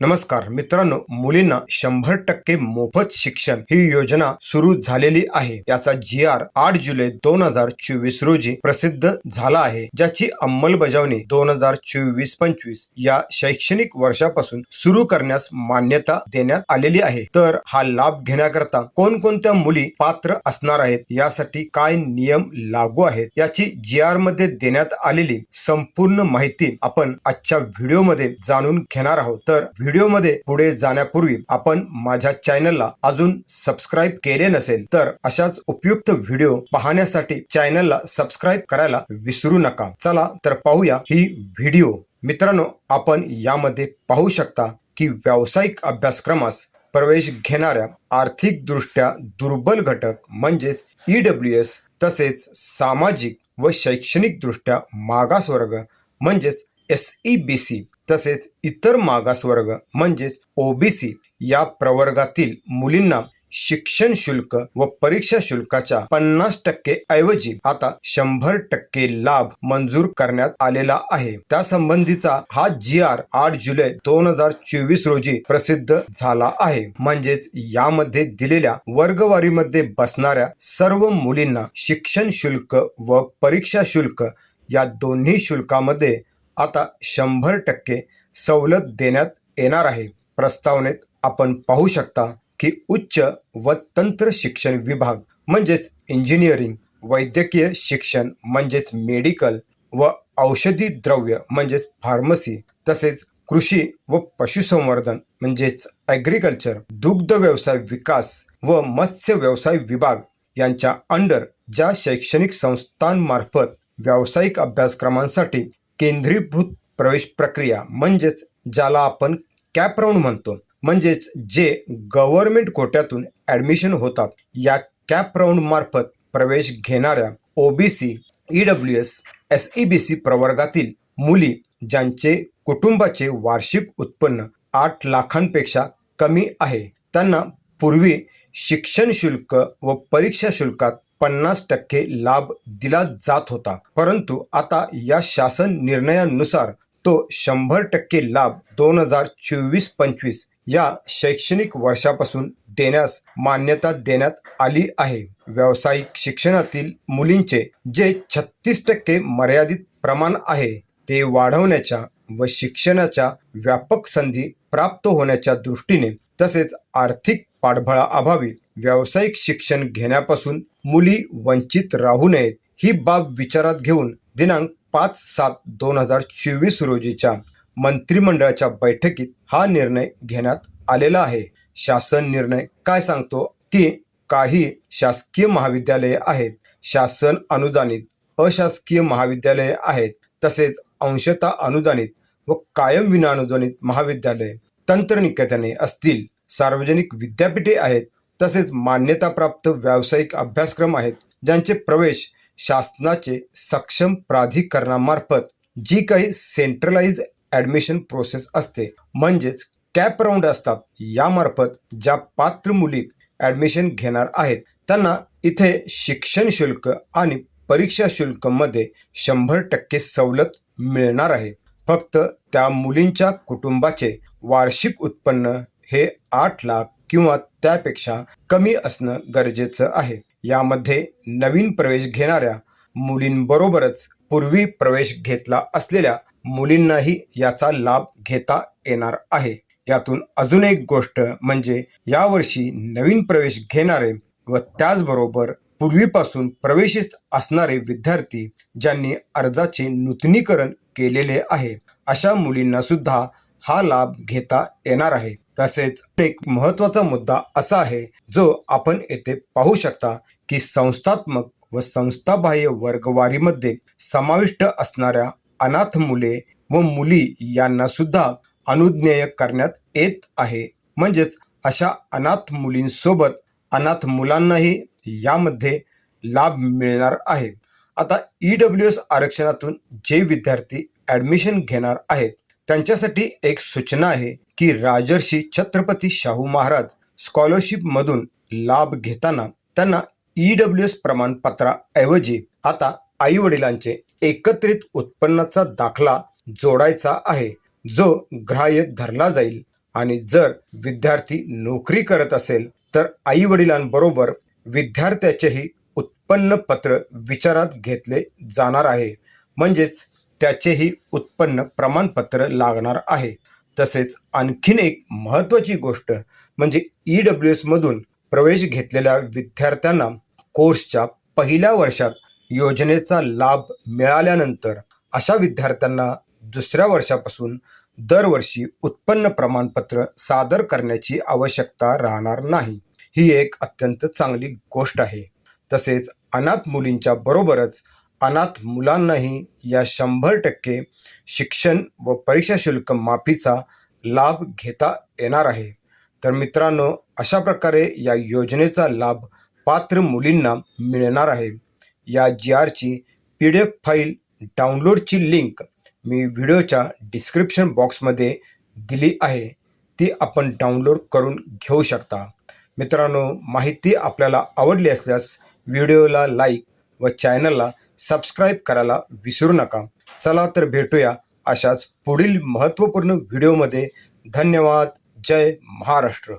नमस्कार मित्रांनो मुलींना शंभर टक्के मोफत शिक्षण ही योजना सुरू झालेली आहे. याचा जी आर आठ जुलै दोन हजार चोवीस रोजी प्रसिद्ध झाला आहे. ज्याची अंमलबजावणी दोन हजार चोवीस पंचवीस या शैक्षणिक वर्षापासून सुरू करण्यास मान्यता देण्यात आलेली आहे. तर हा लाभ घेण्याकरता कोणकोणत्या मुली पात्र असणार आहेत? यासाठी काय नियम लागू आहेत? याची जी आरमध्ये देण्यात आलेली संपूर्ण माहिती आपण आजच्या व्हिडिओमध्ये जाणून घेणार आहोत. तर व्हिडिओमध्ये पुढे जाण्यापूर्वी आपण माझ्या चॅनलला अजून सबस्क्राईब केले नसेल तर अशाच उपयुक्त व्हिडिओ पाहण्यासाठी चॅनलला सबस्क्राईब करायला विसरू नका. चला तर पाहूया ही व्हिडिओ. मित्रांनो आपण यामध्ये पाहू शकता की व्यावसायिक अभ्यासक्रमास प्रवेश घेणाऱ्या आर्थिकदृष्ट्या दुर्बल घटक म्हणजेच ई डब्ल्यू एस तसेच सामाजिक व शैक्षणिकदृष्ट्या मागास वर्ग म्हणजेच एस ई बी सी तसेच इतर मागासवर्ग म्हणजेच ओबीसी या प्रवर्गातील मुलींना शिक्षण शुल्क व परीक्षा शुल्काच्या पन्नास टक्के ऐवजी आता शंभर टक्के लाभ मंजूर करण्यात आलेला आहे. त्या संबंधीचा हा जी आर आठ जुलै दोन हजार चोवीस रोजी प्रसिद्ध झाला आहे. म्हणजेच यामध्ये दिलेल्या वर्गवारीमध्ये बसणाऱ्या सर्व मुलींना शिक्षण शुल्क व परीक्षा शुल्क या दोन्ही शुल्कामध्ये आता शंभर टक्के सवलत देण्यात येणार आहे. प्रस्तावनेत आपण पाहू शकता की उच्च व तंत्र शिक्षण विभाग म्हणजेच इंजिनिअरिंग वैद्यकीय शिक्षण म्हणजेच मेडिकल व औषधी द्रव्य म्हणजेच फार्मसी तसेच कृषी व पशुसंवर्धन म्हणजेच ॲग्रिकल्चर दुग्ध व्यवसाय विकास व मत्स्य व्यवसाय विभाग यांच्या अंडर ज्या शैक्षणिक संस्थांमार्फत व्यावसायिक अभ्यासक्रमांसाठी केंद्रीभूत प्रवेश प्रक्रिया म्हणजेच ज्याला आपण कॅप राऊंड म्हणतो म्हणजेच जे गव्हर्नमेंट कोट्यातून ॲडमिशन होतात. या कॅप राऊंड मार्फत प्रवेश घेणाऱ्या OBC E W S S E B C प्रवर्गातील मुली ज्यांचे कुटुंबाचे वार्षिक उत्पन्न आठ लाखांपेक्षा कमी आहे त्यांना पूर्वी शिक्षण शुल्क व परीक्षा शुल्कात पन्नास टक्के लाभ दिला जात होता. परंतु आता या शासन निर्णयानुसार तो शंभर टक्के लाभ दोन हजार चोवीस पंचवीस या शैक्षणिक वर्षापासून देण्यास मान्यता देण्यात आली आहे. व्यावसायिक शिक्षणातील मुलींचे जे छत्तीस टक्के मर्यादित प्रमाण आहे ते वाढवण्याच्या व शिक्षणाच्या व्यापक संधी प्राप्त होण्याच्या दृष्टीने तसेच आर्थिक पाठबळाअभावी व्यावसायिक शिक्षण घेण्यापासून मुली वंचित राहू नयेत ही बाब विचारात घेऊन दिनांक पाच सात दोन हजार चोवीस रोजीच्या मंत्रिमंडळाच्या बैठकीत हा निर्णय घेण्यात आलेला आहे. शासन निर्णय काय सांगतो? की काही शासकीय महाविद्यालये आहेत. शासन अनुदानित अशासकीय महाविद्यालये आहेत. तसेच अंशतः अनुदानित व कायम विनाअनुदानित महाविद्यालये तंत्रनिकेतने असतील. सार्वजनिक विद्यापीठे आहेत. तसेच मान्यताप्राप्त व्यावसायिक अभ्यासक्रम आहेत ज्यांचे प्रवेश शासनाचे सक्षम प्राधिकरणामार्फत जी काही सेंट्रलाइज ॲडमिशन प्रोसेस असते म्हणजेच कॅप राऊंड असतात यामार्फत ज्या पात्र मुली ॲडमिशन घेणार आहेत त्यांना इथे शिक्षण शुल्क आणि परीक्षा शुल्कमध्ये शंभर टक्के सवलत मिळणार आहे. फक्त त्या मुलींच्या कुटुंबाचे वार्षिक उत्पन्न हे आठ लाख किंवा त्यापेक्षा कमी असणं गरजेचं आहे. यामध्ये नवीन प्रवेश घेणाऱ्या मुलींबरोबरच पूर्वी प्रवेश घेतला असलेल्या मुलींनाही याचा लाभ घेता येणार आहे. यातून अजून एक गोष्ट म्हणजे यावर्षी नवीन प्रवेश घेणारे व त्याचबरोबर पूर्वीपासून प्रवेशित असणारे विद्यार्थी ज्यांनी अर्जाचे नूतनीकरण केलेले आहे अशा मुलींना सुद्धा हा लाभ घेता येणार आहे. तसेच एक महत्त्वाचा मुद्दा असा आहे जो आपण येथे पाहू शकता की संस्थात्मक व संस्थाबाह्य वर्गवारीमध्ये समाविष्ट असणाऱ्या अनाथ मुले व मुली यांना सुद्धा अनुज्ञेय करण्यात येत आहे. म्हणजेच अशा अनाथ मुलींसोबत अनाथ मुलांनाही यामध्ये लाभ मिळणार आहे. आता ई डब्ल्यू एस आरक्षणातून जे विद्यार्थी ॲडमिशन घेणार आहेत त्यांच्यासाठी एक सूचना आहे की राजर्षी छत्रपती शाहू महाराज स्कॉलरशिपमधून लाभ घेताना त्यांना ई डब्ल्यू एस प्रमाणपत्राऐवजी आता आई वडिलांचे एकत्रित उत्पन्नाचा दाखला जोडायचा आहे जो ग्राह्य धरला जाईल. आणि जर विद्यार्थी नोकरी करत असेल तर आई वडिलांबरोबर विद्यार्थ्याचेही उत्पन्न पत्र विचारात घेतले जाणार आहे. म्हणजेच त्याचेही उत्पन्न प्रमाणपत्र लागणार आहे. तसेच आणखीन एक महत्त्वाची गोष्ट म्हणजे ई डब्ल्यू एसमधून प्रवेश घेतलेल्या विद्यार्थ्यांना कोर्सच्या पहिल्या वर्षात योजनेचा लाभ मिळाल्यानंतर अशा विद्यार्थ्यांना दुसऱ्या वर्षापासून दरवर्षी उत्पन्न प्रमाणपत्र सादर करण्याची आवश्यकता राहणार नाही. ही एक अत्यंत चांगली गोष्ट आहे. तसेच अनाथ मुलींच्या बरोबरच अनाथ मुलांनाही या शंभर टक्के शिक्षण व परीक्षा शुल्क माफीचा लाभ घेता येणार आहे. तर मित्रांनो अशा प्रकारे या योजनेचा लाभ पात्र मुलींना मिळणार आहे. या जी आरची पी डी एफ फाईल डाउनलोडची लिंक मी व्हिडिओच्या डिस्क्रिप्शन बॉक्समध्ये दिली आहे. ती आपण डाउनलोड करून घेऊ शकता. मित्रांनो माहिती आपल्याला आवडली असल्यास व्हिडिओला लाईक व चॅनलला सबस्क्राईब करायला विसरू नका. चला तर भेटूया अशाच पुढील महत्त्वपूर्ण व्हिडिओमध्ये धन्यवाद. जय महाराष्ट्र.